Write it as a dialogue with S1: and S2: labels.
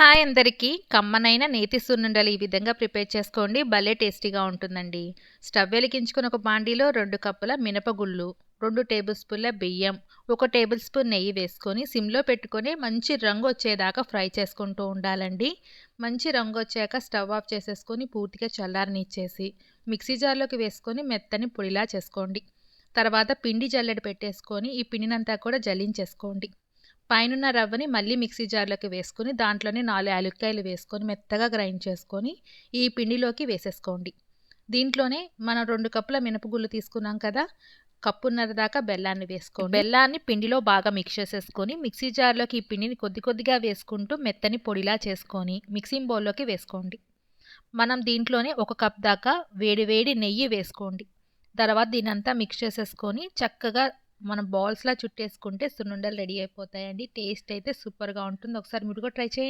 S1: Hi అందరికీ. కమ్మనైన నేతి సున్నుండలు ఈ విధంగా ప్రిపేర్ చేసుకోండి. భలే టేస్టీగా ఉంటుందండి. స్టవ్ వెలిగించుకుని ఒక బాండీలో రెండు కప్పుల మినపగుళ్ళు రెండు టేబుల్ స్పూన్ల బియ్యం ఒక టేబుల్ స్పూన్ నెయ్యి వేసుకొని సిమ్లో పెట్టుకొని మంచి రంగు వచ్చేదాకా ఫ్రై చేసుకుంటూ ఉండాలండి. మంచి రంగు వచ్చాక స్టవ్ ఆఫ్ చేసేసుకొని పూర్తిగా చల్లారనిచ్చేసి మిక్సీ జార్లోకి వేసుకొని మెత్తని పొడిలా చేసుకోండి. తర్వాత పిండి జల్లెడ పెట్టేసుకొని ఈ పిండినంతా కూడా జల్లించేసుకోండి. పైనున్న రవ్వని మళ్ళీ మిక్సీ జార్లోకి వేసుకొని దాంట్లోనే నాలుగు యాలుక్కాయలు వేసుకొని మెత్తగా గ్రైండ్ చేసుకొని ఈ పిండిలోకి వేసేసుకోండి. దీంట్లోనే మనం రెండు కప్పుల మినపగుళ్ళు తీసుకున్నాం కదా కప్పున్నర దాకా బెల్లాన్ని వేసుకోండి. బెల్లాన్ని పిండిలో బాగా మిక్స్ చేసేసుకొని మిక్సీ జార్లోకి ఈ పిండిని కొద్ది కొద్దిగా వేసుకుంటూ మెత్తని పొడిలా చేసుకొని మిక్సింగ్ బౌల్లోకి వేసుకోండి. మనం దీంట్లోనే ఒక కప్ దాకా వేడి వేడి నెయ్యి వేసుకోండి. తర్వాత దీనంతా మిక్స్ చేసేసుకొని చక్కగా మనం బాల్స్లా చుట్టేసుకుంటే సున్నుండలు రెడీ అయిపోతాయండి. టేస్ట్ అయితే సూపర్గా ఉంటుంది. ఒకసారి మీరు కూడా ట్రై చేయండి.